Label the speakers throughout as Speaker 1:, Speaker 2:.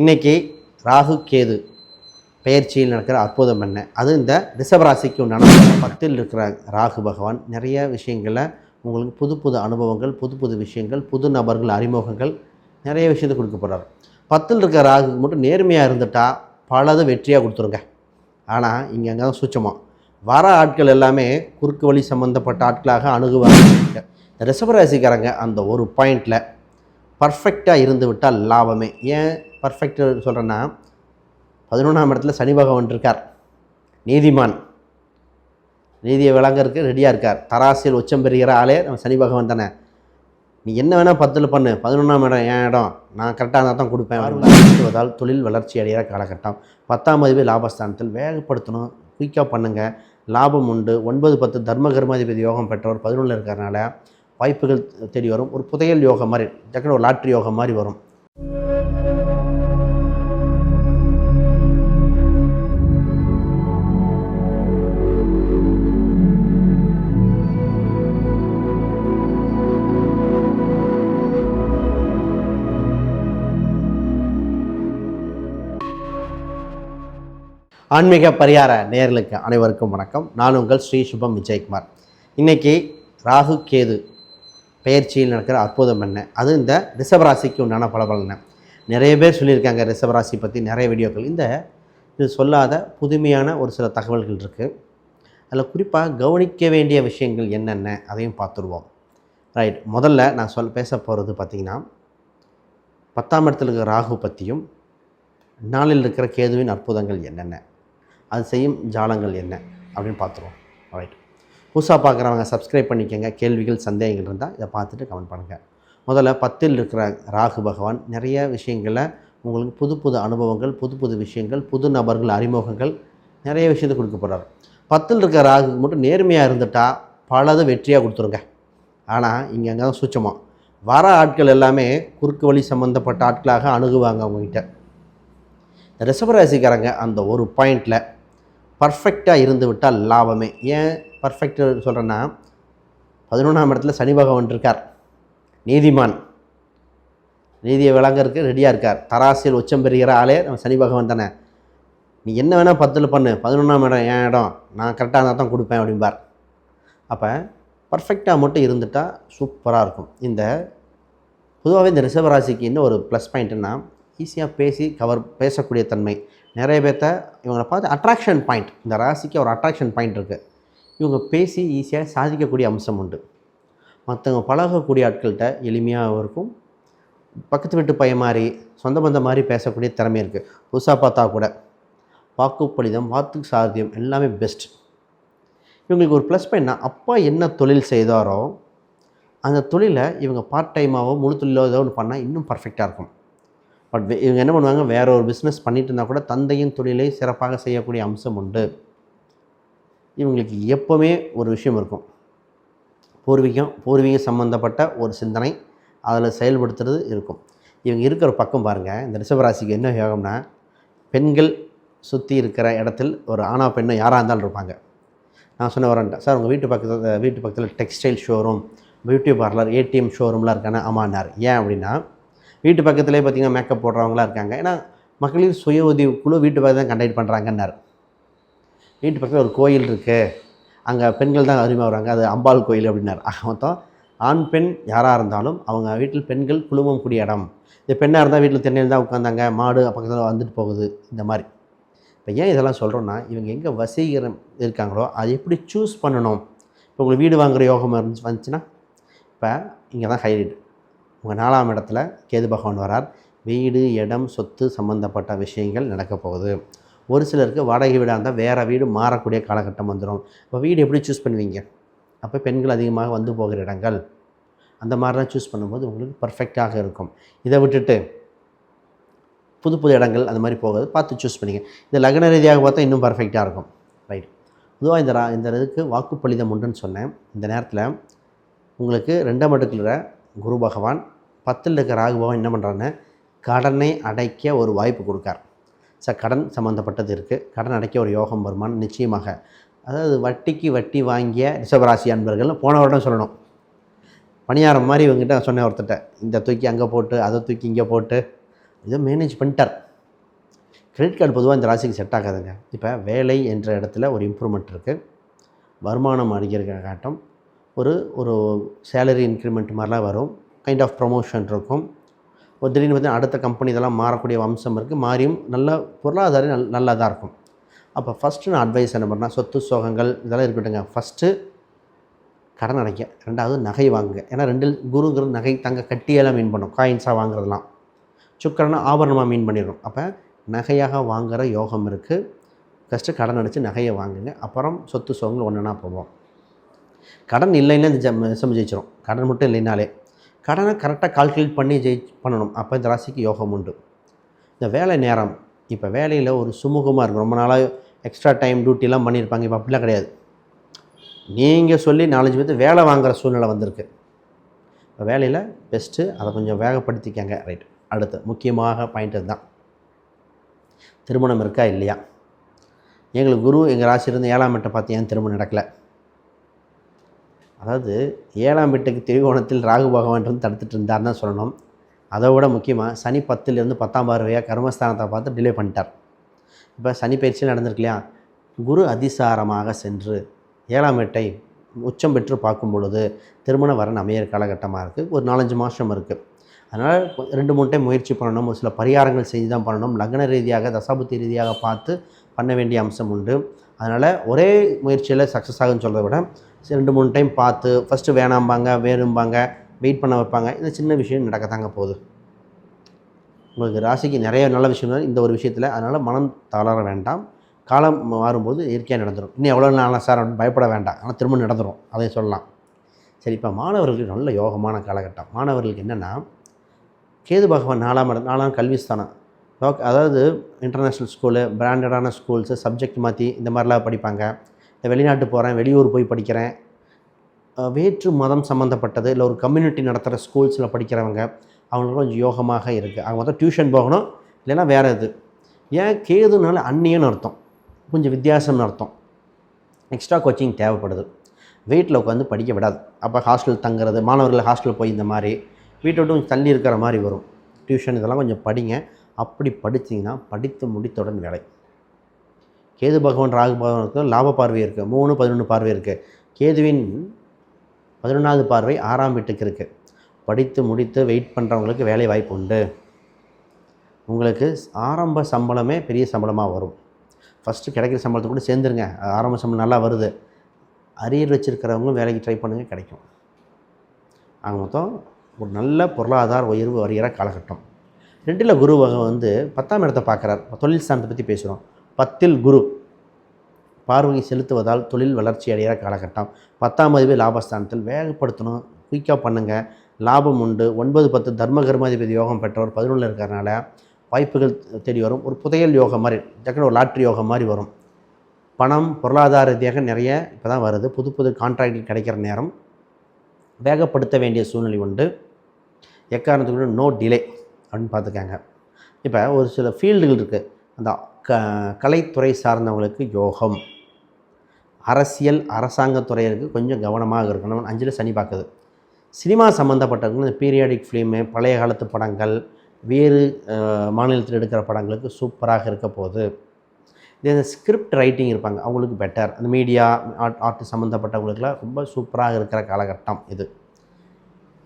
Speaker 1: இன்றைக்கி ராகு கேது பெயர்ச்சியில் நடக்கிற அற்புதம் என்ன? அது இந்த ரிஷபராசிக்கு உண்டான பத்தில் இருக்கிற ராகு பகவான். நிறைய விஷயங்களில் உங்களுக்கு புது புது அனுபவங்கள் புது புது விஷயங்கள் புது நபர்கள் அறிமுகங்கள் நிறைய விஷயத்தை கொடுக்க போகிறார் பத்தில் இருக்கிற ராகுக்கு மட்டும் நேர்மையாக இருந்துட்டால் பலது வெற்றியாக கொடுத்துருங்க. ஆனால் இங்கே அங்கே தான் சுச்சமாக வர ஆட்கள் எல்லாமே குறுக்கு வழி சம்மந்தப்பட்ட ஆட்களாக அணுகுவாங்க. இந்த ரிஷபராசிக்காரங்க அந்த ஒரு பாயிண்டில் பர்ஃபெக்டாக இருந்து விட்டால் லாபமே. ஏன்? பர்ஃபெக்ட் சொல்கிறேன்னா பதினொன்றாம் இடத்துல சனி பகவான் இருக்கார். நீதிமான். நீதியை விளங்கறதுக்கு ரெடியாக இருக்கார். தராசில் உச்சம் பெறுகிற ஆளே நம்ம சனி பகவான் தானே. நீ என்ன வேணால் பத்தில் பண்ணு. பதினொன்றாம் இடம் என் இடம்? நான் கரெக்டாக இருந்தால் தான் கொடுப்பேன். தொழில் வளர்ச்சி அடைகிற காலகட்டம். பத்தாம் அதிபதி லாபஸ்தானத்தில் வேகப்படுத்தணும். குயிக்காக பண்ணுங்கள் லாபம் உண்டு. ஒன்பது பத்து தர்ம கர்மாதிபதி யோகம் பெற்றவர் பதினொன்றில் இருக்கிறனால வாய்ப்புகள் தேடி வரும். ஒரு புதையல் யோகம் மாதிரி டக்குனு ஒரு லாட்ரி யோகம் மாதிரி வரும். ஆன்மீக பரிகார நேர்களுக்கு அனைவருக்கும் வணக்கம். நான் உங்கள் ஸ்ரீ சுபம் விஜயகுமார். இன்றைக்கி ராகு கேது பெயர்ச்சியில் நடக்கிற அற்புதம் என்ன? அது இந்த ரிஷபராசிக்கு உண்டான என்ன? நிறைய பேர் சொல்லியிருக்காங்க ரிஷபராசி பற்றி நிறைய வீடியோக்கள். இந்த இது சொல்லாத புதுமையான ஒரு சில தகவல்கள் இருக்குது அதில் குறிப்பாக கவனிக்க வேண்டிய விஷயங்கள் என்னென்ன? அதையும் பார்த்துருவோம். ரைட் முதல்ல நான் சொல் பேச போகிறது பார்த்திங்கன்னா பத்தாம் இடத்துல இருக்கிற ராகு பற்றியும் நாளில் இருக்கிற கேதுவின் அற்புதங்கள் என்னென்ன? அது செய்யும் ஜாலங்கள் என்ன அப்படின்னு பார்த்துருவோம். ரைட் புதுசாக பார்க்குறவங்க சப்ஸ்கிரைப் பண்ணிக்கோங்க. கேள்விகள் சந்தேகங்கள் இருந்தால் இதை பார்த்துட்டு கமெண்ட் பண்ணுங்கள் முதல்ல பத்தில் இருக்கிற ராகு பகவான் நிறைய விஷயங்களை உங்களுக்கு புது புது அனுபவங்கள் புது புது விஷயங்கள் புது நபர்கள் அறிமுகங்கள் நிறைய விஷயத்தை கொடுக்க போகிறார் பத்தில் இருக்கிற ராகுக்கு மட்டும் நேர்மையாக இருந்துட்டால் பலதை வெற்றியாக கொடுத்துருங்க. ஆனால் இங்கே அங்கே தான் சுச்சமாக வர ஆட்கள் எல்லாமே குறுக்கு வழி சம்மந்தப்பட்ட ஆட்களாக அணுகுவாங்க அவங்ககிட்ட. இந்த அந்த ஒரு பாயிண்டில் பர்ஃபெக்டாக இருந்து விட்டால் லாபமே. ஏன் பர்ஃபெக்ட் சொல்கிறேன்னா பதினொன்றாம் இடத்துல சனி பகவான் இருக்கார். நீதிமான். நீதியை விளங்கறதுக்கு ரெடியாக இருக்கார். தராசியில் உச்சம் பெறுகிற ஆளே நம்ம சனி பகவான் தானே. நீ என்ன வேணால் பத்தில் பண்ணு. பதினொன்றாம் இடம் என் இடம். நான் கரெக்டாக இருந்தால் தான் கொடுப்பேன் அப்படிம்பார். அப்போ பர்ஃபெக்டாக மட்டும் இருந்துட்டால் சூப்பராக இருக்கும். இந்த பொதுவாகவே இந்த ரிஷபராசிக்கு இன்னும் ஒரு ப்ளஸ் பாயிண்ட்னா ஈஸியாக பேசி கவர் பேசக்கூடிய தன்மை. நிறைய பேர்த்த இவங்களை பார்த்து அட்ராக்ஷன் பாயிண்ட் இந்த ராசிக்கு ஒரு அட்ராக்ஷன் பாயிண்ட் இருக்குது இவங்க பேசி ஈஸியாக சாதிக்கக்கூடிய அம்சம் உண்டு. மற்றவங்க பழகக்கூடிய ஆட்கள்கிட்ட எளிமையாக இருக்கும். பக்கத்து வீட்டு பையன் மாதிரி சொந்த பந்தம் மாதிரி பேசக்கூடிய திறமை இருக்குது புதுசாக பார்த்தா கூட வாக்குப்பளிதம் வாக்கு சாத்தியம் எல்லாமே பெஸ்ட் இவங்களுக்கு ஒரு ப்ளஸ் பாயிண்ட்னா அப்பா என்ன தொழில் செய்தாரோ அந்த தொழிலை இவங்க பார்ட் டைமாகவோ முழு தொழிலோ ஏதோ ஒன்று பண்ணால் இன்னும் பர்ஃபெக்டாக இருக்கும். பட் இவங்க என்ன பண்ணுவாங்க? வேற ஒரு பிஸ்னஸ் பண்ணிட்டு இருந்தால் கூட தந்தையின் தொழிலை சிறப்பாக செய்யக்கூடிய அம்சம் உண்டு. இவங்களுக்கு எப்போவுமே ஒரு விஷயம் இருக்கும். பூர்வீகம் பூர்வீகம் சம்மந்தப்பட்ட ஒரு சிந்தனை அதில் செயல்படுத்துறது இருக்கும். இவங்க இருக்கிற பக்கம் பாருங்கள் இந்த ரிஷபராசிக்கு என்ன யோகம்னா பெண்கள் சுற்றி இருக்கிற இடத்தில் ஒரு ஆணா பெண்ணை யாராக இருந்தாலும் இருப்பாங்க. நான் சொன்ன வரேன்ட்டேன் சார் உங்கள் வீட்டு பக்கத்தில் வீட்டு பக்கத்தில் textile showroom beauty parlour ATM ஷோரூம்லாம் இருக்கானே ஆமான்னார். ஏன் அப்படின்னா வீட்டு பக்கத்துலேயே பார்த்திங்கன்னா மேக்கப் போடுறவங்களாம் இருக்காங்க. ஏன்னா மகளிர் சுய உதவி குழு வீட்டு பக்கத்தில் தான் கண்டக்ட் பண்ணுறாங்கன்னார் வீட்டு பக்கத்தில் ஒரு கோயில் இருக்குது அங்கே பெண்கள் தான் அதிகமாக வராங்க அது அம்பாள் கோயில் அப்படின்னார். ஆக மொத்தம் ஆண் பெண் யாராக இருந்தாலும் அவங்க வீட்டில் பெண்கள் குழுமம் கூடிய இடம். இந்த பெண்ணாக இருந்தால் வீட்டில் தென்னையில் தான் உட்காந்தாங்க மாடு பக்கத்தில் வந்துட்டு போகுது. இந்த மாதிரி. இப்போ ஏன் இதெல்லாம் சொல்கிறோன்னா இவங்க எங்கே வசீகரம் இருக்காங்களோ அதை எப்படி சூஸ் பண்ணணும்? இப்போ உங்களுக்கு வீடு வாங்குகிற யோகம் இருந்துச்சு வந்துச்சுன்னா இப்போ இங்கே தான் ஹைலைட் உங்கள் நாலாம் இடத்துல கேது பகவான் வரார். வீடு இடம் சொத்து சம்மந்தப்பட்ட விஷயங்கள் நடக்கப் போகுது. ஒரு சிலருக்கு வாடகை வீடாக இருந்தால் வேறு வீடு மாறக்கூடிய காலகட்டம் வந்துடும் இப்போ வீடு எப்படி சூஸ் பண்ணுவீங்க? அப்போ பெண்கள் அதிகமாக வந்து போகிற இடங்கள். அந்த மாதிரிலாம் சூஸ் பண்ணும்போது உங்களுக்கு பர்ஃபெக்டாக இருக்கும். இதை விட்டுட்டு புது புது இடங்கள் அந்த மாதிரி போகிறது பார்த்து சூஸ் பண்ணிங்க. இந்த லக்ன ரீதியாக பார்த்தா இன்னும் பர்ஃபெக்டாக இருக்கும். ரைட் பொதுவாக இந்த ரா இந்த இதுக்கு வாக்குப்பளிதம் உண்டுன்னு சொன்னேன். இந்த நேரத்தில் உங்களுக்கு ரெண்டாம் இடத்துல குரு பகவான் பத்தில் இருக்க ராகு பகவான் என்ன பண்ணுறாருன்னு கடனை அடைக்க ஒரு வாய்ப்பு கொடுக்கார். சார் கடன் சம்மந்தப்பட்டது இருக்குது கடன் அடைக்க ஒரு யோகம் வருமானம் நிச்சயமாக. அதாவது வட்டிக்கு வட்டி வாங்கிய ரிஷபராசி அன்பர்கள் போன வருடம் சொல்லணும். பணியாரம் மாதிரி இவங்ககிட்ட சொன்னேன் ஒருத்தட்ட இந்த தூக்கி அங்கே போட்டு அதை தூக்கி இங்கே போட்டு. இதை மேனேஜ் பண்ணிட்டார். கிரெடிட் கார்டு பொதுவாக இந்த ராசிக்கு செட் ஆகாதுங்க. இப்போ வேலை என்ற இடத்துல ஒரு இம்ப்ரூவ்மெண்ட் இருக்குது வருமானம் அடிக்கிற காட்டும். ஒரு ஒரு சேலரி இன்க்ரிமெண்ட் மாதிரிலாம் வரும். கைண்ட் ஆஃப் ப்ரொமோஷன் இருக்கும். ஒரு திடீர்னு பார்த்தீங்கன்னா அடுத்த கம்பெனி இதெல்லாம் மாறக்கூடிய வம்சம் இருக்குது மாறியும் நல்ல பொருளாதாரம் நல் நல்லா தான் இருக்கும். அப்போ ஃபஸ்ட்டு நான் அட்வைஸ் என்ன பண்ணால் சொத்து சோகங்கள் இதெல்லாம் இருக்கட்டுங்க ஃபஸ்ட்டு கடன் அடைக்க ரெண்டாவது நகை வாங்குங்க. ஏன்னா ரெண்டில் குருங்கிறது நகை தங்க கட்டியெல்லாம் மீன் பண்ணும். காயின்ஸாக வாங்குறதுலாம் சுக்கரனா ஆபரணமாக மீன் பண்ணிடும் அப்போ நகையாக வாங்குகிற யோகம் இருக்குது ஃபஸ்ட்டு கடன் அடித்து நகையை வாங்குங்க. அப்புறம் சொத்து சோகங்கள் ஒன்றுனா போவோம் கடன் இல்லைன்னா இந்த ஜம் விஷம் கடன் மட்டும் இல்லைனாலே கடனை கரெக்டாக கால்குலேட் பண்ணி ஜெயி பண்ணணும். அப்போ இந்த ராசிக்கு யோகம் உண்டு. இந்த வேலை நேரம். இப்போ வேலையில் ஒரு சுமூகமாக இருக்கும். ரொம்ப நாளாக எக்ஸ்ட்ரா டைம் டியூட்டிலாம் பண்ணியிருப்பாங்க. இப்போ அப்படிலாம் கிடையாது. நீங்கள் சொல்லி நாலஞ்சு பேர்த்து வேலை வாங்குகிற சூழ்நிலை வந்திருக்கு. இப்போ வேலையில் பெஸ்ட்டு அதை கொஞ்சம் வேகப்படுத்திக்கங்க. ரைட் அடுத்து முக்கியமாக பாயிண்ட் தான் திருமணம் இருக்கா இல்லையா? எங்களுக்கு குரு எங்கள் ராசியிலேருந்து ஏழாம் மட்டை பார்த்து ஏன் திருமணம் நடக்கலை? அதாவது ஏழாம் வீட்டுக்கு திரிகோணத்தில் ராகு பகவான் இருந்து தடுத்துட்டு இருந்தார் தான் சொல்லணும். அதை விட முக்கியமாக சனி பத்துலேருந்து பத்தாம் பார்வையாக கர்மஸ்தானத்தை பார்த்து டிலே பண்ணிட்டார். இப்போ சனி பயிற்சி நடந்திருக்கு இல்லையா? குரு அதிசாரமாக சென்று ஏழாம் வீட்டை உச்சம் பெற்று பார்க்கும் பொழுது திருமண வரன் அமையிற காலகட்டமாக இருக்குது ஒரு நாலஞ்சு மாதம் இருக்குது அதனால் ரெண்டு மூணு டைம் முயற்சி பண்ணணும். ஒரு சில பரிகாரங்கள் செய்து தான் பண்ணணும். லக்ன ரீதியாக தசாபுத்தி ரீதியாக பார்த்து பண்ண வேண்டிய அம்சம் உண்டு. அதனால் ஒரே முயற்சியில் சக்ஸஸ் ஆகுன்னு சொல்கிறத விட ரெண்டு மூணு டைம் பார்த்து ஃபஸ்ட்டு வேணாம்பாங்க வேணும்பாங்க வெயிட் பண்ண வைப்பாங்க. இந்த சின்ன விஷயம் நடக்கத்தாங்க போகுது. உங்களுக்கு ராசிக்கு நிறைய நல்ல விஷயம் இந்த ஒரு விஷயத்தில் அதனால் மனம் தளர வேண்டாம். காலம் மாறும்போது இயற்கையாக நடந்துடும் இன்னும் எவ்வளோ நாளாக சார் பயப்பட வேண்டாம். ஆனால் திரும்ப நடந்துடும் அதை சொல்லலாம். சரி இப்போ மாணவர்களுக்கு நல்ல யோகமான காலகட்டம். மாணவர்களுக்கு என்னென்னா கேது பகவான் நாலாம் இடம் நாலாம் கல்விஸ்தானம் லோக் அதாவது இன்டர்நேஷ்னல் ஸ்கூலு பிராண்டடான ஸ்கூல்ஸு சப்ஜெக்ட் மாற்றி இந்த மாதிரிலாம் படிப்பாங்க. வெளிநாட்டு போகிறேன் வெளியூர் போய் படிக்கிறேன். வேற்று மதம் சம்மந்தப்பட்டது இல்லை ஒரு கம்யூனிட்டி நடத்துகிற ஸ்கூல்ஸில் படிக்கிறவங்க அவங்களுக்கு கொஞ்சம் யோகமாக இருக்குது அவங்க மொத்தம் டியூஷன் போகணும் இல்லைன்னா வேறு இது ஏன்? கேதுனால அந்நியன்னு அர்த்தம். கொஞ்சம் வித்தியாசம்னு அர்த்தம். எக்ஸ்ட்ரா கோச்சிங் தேவைப்படுது. வீட்டில் உட்காந்து படிக்க விடாது. அப்போ ஹாஸ்டல் தங்குறது மாணவர்கள் ஹாஸ்டல் போய் இந்த மாதிரி வீட்டை விட்டு கொஞ்சம் தள்ளி இருக்கிற மாதிரி வரும். டியூஷன் இதெல்லாம் கொஞ்சம் படிங்க. அப்படி படித்தீங்கன்னா படித்து முடித்தவுடன் வேலை. கேது பகவான் ராகு பகவானுக்கு லாப பார்வை இருக்குது மூணு பதினொன்று பார்வை இருக்குது கேதுவின் பதினொன்றாவது பார்வை ஆறாம் வீட்டுக்கு இருக்குது படித்து முடித்து வெயிட் பண்ணுறவங்களுக்கு வேலை வாய்ப்பு உண்டு. உங்களுக்கு ஆரம்ப சம்பளமே பெரிய சம்பளமாக வரும். ஃபஸ்ட்டு கிடைக்கிற சம்பளத்தை கூட சேர்ந்துருங்க. ஆரம்ப சம்பளம் நல்லா வருது. அரியர் வச்சுருக்கிறவங்க வேலைக்கு ட்ரை பண்ணுங்கள் கிடைக்கும். ஆக மொத்தம் ஒரு நல்ல பொருளாதார உயர்வு வருகிற காலகட்டம். ரெண்டில் குரு பகவான் வந்து பத்தாம் இடத்தை பார்க்குறார். தொழில் ஸ்தானத்தை பற்றி பேசுகிறோம் பத்தில் குரு பார்வையை செலுத்துவதால் தொழில் வளர்ச்சி அடைகிற காலகட்டம். பத்தாம் அதிபதி லாபஸ்தானத்தில் வேகப்படுத்தணும் குயிக்காக பண்ணுங்கள் லாபம் உண்டு. ஒன்பது பத்து தர்ம கர்மாதிபதி யோகம் பெற்றவர் பதினொன்றில் இருக்கிறனால வாய்ப்புகள் தேடி வரும். ஒரு புதையல் யோகம் மாதிரி டக்குனு ஒரு லாட்ரி யோகம் மாதிரி வரும். பணம் பொருளாதார ரீதியாக நிறைய இப்போ தான் வருது. புது புது கான்ட்ராக்டில் கிடைக்கிற நேரம் வேகப்படுத்த வேண்டிய சூழ்நிலை உண்டு. எக்காரணத்துக்கு? நோ டிலே அப்படின்னு பார்த்துக்காங்க. இப்போ ஒரு சில ஃபீல்டுகள் இருக்குது அந்த க கலைத்துறை சார்ந்தவங்களுக்கு யோகம். அரசியல் அரசாங்கத்துறையிற்கு கொஞ்சம் கவனமாக இருக்கணும். அஞ்சில் சனி பார்க்குது. சினிமா சம்மந்தப்பட்டவங்க இந்த பீரியாடிக் ஃபிலிமு பழைய காலத்து படங்கள் வேறு மாநிலத்தில் எடுக்கிற படங்களுக்கு சூப்பராக இருக்க போகுது. இதே இந்த ஸ்கிரிப்ட் ரைட்டிங் இருப்பாங்க அவங்களுக்கு பெட்டர் அந்த மீடியா ஆர்ட் ஆர்ட் சம்மந்தப்பட்டவங்களுக்குலாம் ரொம்ப சூப்பராக இருக்கிற காலகட்டம் இது.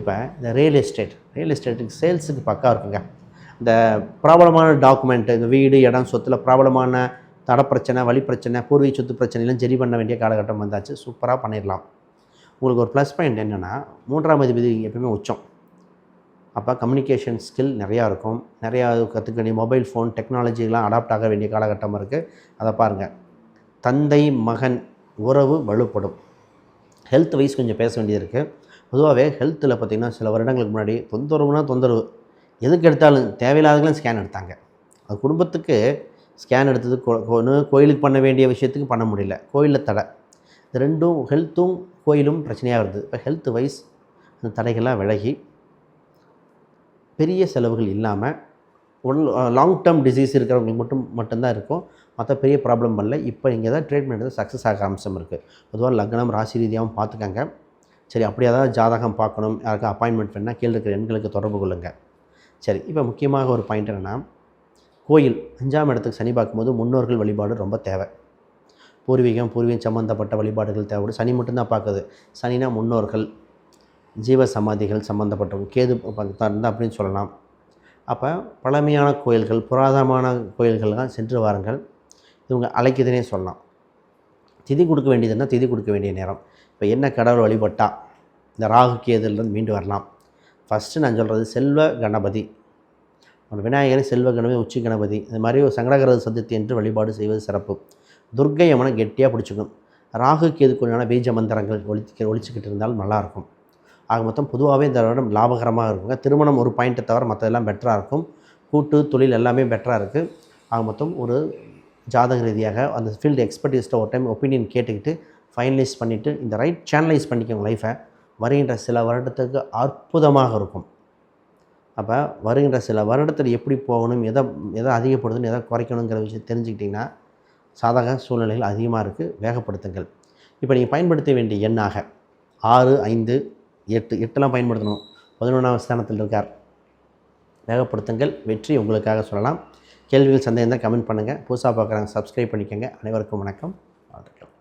Speaker 1: இப்போ இந்த ரியல் எஸ்டேட் ரியல் எஸ்டேட்டுக்கு சேல்ஸுக்கு பக்கா இருக்குங்க. இந்த ப்ராப்ளமான டாக்குமெண்ட் இந்த வீடு இடம் சொத்தில் ப்ராப்ளமான தட பிரச்சனை வழி பிரச்சனை பூர்வீக சொத்து பிரச்சனைலாம் சரி பண்ண வேண்டிய காலகட்டம் வந்தாச்சு. சூப்பராக பண்ணிடலாம் உங்களுக்கு ஒரு ப்ளஸ் பாயிண்ட் என்னென்னா மூன்றாம் அதிபதி எப்பயுமே உச்சம். அப்போ கம்யூனிகேஷன் ஸ்கில் நிறையா இருக்கும். நிறையா கற்றுக்க வேண்டிய மொபைல் ஃபோன் டெக்னாலஜிலாம் அடாப்ட் ஆக வேண்டிய காலகட்டம் இருக்குது அதை பாருங்கள் தந்தை மகன் உறவு வலுப்படும். ஹெல்த் வைஸ் கொஞ்சம் பேச வேண்டியது இருக்குது பொதுவாகவே ஹெல்த்தில் பார்த்திங்கன்னா சில வருடங்களுக்கு முன்னாடி தொந்தரவுனா தொந்தரவு. எதுக்கு எடுத்தாலும் தேவையில்லாதவங்களும் ஸ்கேன் எடுத்தாங்க. அது குடும்பத்துக்கு ஸ்கேன் எடுத்தது கொ- கோயிலுக்கு பண்ண வேண்டிய விஷயத்துக்கு பண்ண முடியல. கோயிலில் தடை. இது ரெண்டும் ஹெல்த்தும் கோயிலும் பிரச்சனையாக வருது. இப்போ ஹெல்த் வைஸ் அந்த தடைகள்லாம் விலகி பெரிய செலவுகள் இல்லாமல் உடல் லாங் டேர்ம் டிசீஸ் இருக்கிறவங்களுக்கு மட்டும் மட்டும்தான் இருக்கும். மற்ற பெரிய ப்ராப்ளம் பண்ணல. இப்போ இங்கே தான் ட்ரீட்மெண்ட் வந்து சக்ஸஸ் ஆக அம்சம் இருக்குது பொதுவாக லக்னம் ராசி ரீதியாகவும் பார்த்துக்கங்க. சரி அப்படி தான் ஜாதகம் பார்க்கணும். யாருக்கும் அப்பாயின்மெண்ட் வேணால் கீழே இருக்கிற எண்களுக்கு தொடர்பு கொள்ளுங்கள் சரி இப்போ முக்கியமாக ஒரு பாயிண்ட் என்னென்னா கோயில் அஞ்சாம் இடத்துக்கு சனி பார்க்கும்போது முன்னோர்கள் வழிபாடு ரொம்ப தேவை. பூர்வீகம் பூர்வீகம் சம்மந்தப்பட்ட வழிபாடுகள் தேவைப்படும். சனி மட்டும்தான் பார்க்குது சனினா முன்னோர்கள் ஜீவ சமாதிகள் சம்மந்தப்பட்டவங்க கேது இருந்தால் அப்படின்னு சொல்லலாம். அப்போ பழமையான கோயில்கள் புராதனமான கோயில்கள்லாம் சென்று வாருங்கள். இவங்க அழைக்குதுன்னே சொல்லலாம். திதி கொடுக்க வேண்டியதுன்னா திதி கொடுக்க வேண்டிய நேரம். இப்போ என்ன கடவுள் வழிபட்டா? இந்த ராகு கேதுலேருந்து மீண்டு வரலாம். ஃபஸ்ட்டு நான் சொல்கிறது செல்வ கணபதி. ஒரு விநாயகர் செல்வ கணபதி உச்சி கணபதி இந்த மாதிரி ஒரு சங்கடகரத சதுர்த்தி என்று வழிபாடு செய்வது சிறப்பு. துர்க்கை அம்மனை கெட்டியாக பிடிச்சிக்கும். ராகு கேதுக்குள்ளான பீஜ மந்திரங்கள் ஒழிச்சு ஒழிச்சிக்கிட்டு இருந்தால் நல்லாயிருக்கும். ஆக மொத்தம் பொதுவாகவே இந்த வருடம் லாபகரமாக இருக்குங்க திருமணம் ஒரு பாயிண்ட்டை தவிர மற்றதெல்லாம் பெட்டராக இருக்கும். கூட்டு தொழில் எல்லாமே பெட்டராக இருக்குது ஆக மொத்தம் ஒரு ஜாதக ரீதியாக அந்த ஃபீல்டு எக்ஸ்பர்டீஸ்ட்டை ஒரு டைம் ஒப்பீனியன் கேட்டுக்கிட்டு ஃபைனலைஸ் பண்ணிவிட்டு இந்த ரைட் சேனலைஸ் பண்ணிக்கோங்க லைஃப்பை வருகின்ற சில வருடத்துக்கு அற்புதமாக இருக்கும். அப்போ வருகின்ற சில வருடத்தில் எப்படி போகணும் எதை எதை அதிகப்படுத்தணும் எதை குறைக்கணுங்கிற விஷயம் தெரிஞ்சுக்கிட்டிங்கன்னா சாதக சூழ்நிலைகள் அதிகமாக இருக்குது வேகப்படுத்துங்கள். இப்போ நீங்கள் பயன்படுத்த வேண்டிய எண்ணாக ஆறு ஐந்து எட்டு எட்டெல்லாம் பயன்படுத்தணும். பதினொன்றாம் ஸ்தானத்தில் இருக்கார். வேகப்படுத்துங்கள். வெற்றி உங்களுக்காக சொல்லலாம். கேள்விகள் சந்தேகம் தான் கமெண்ட் பண்ணுங்கள் புதுசாக பார்க்குறாங்க சப்ஸ்கிரைப் பண்ணிக்கோங்க. அனைவருக்கும் வணக்கம். வாழ்த்துக்கள்.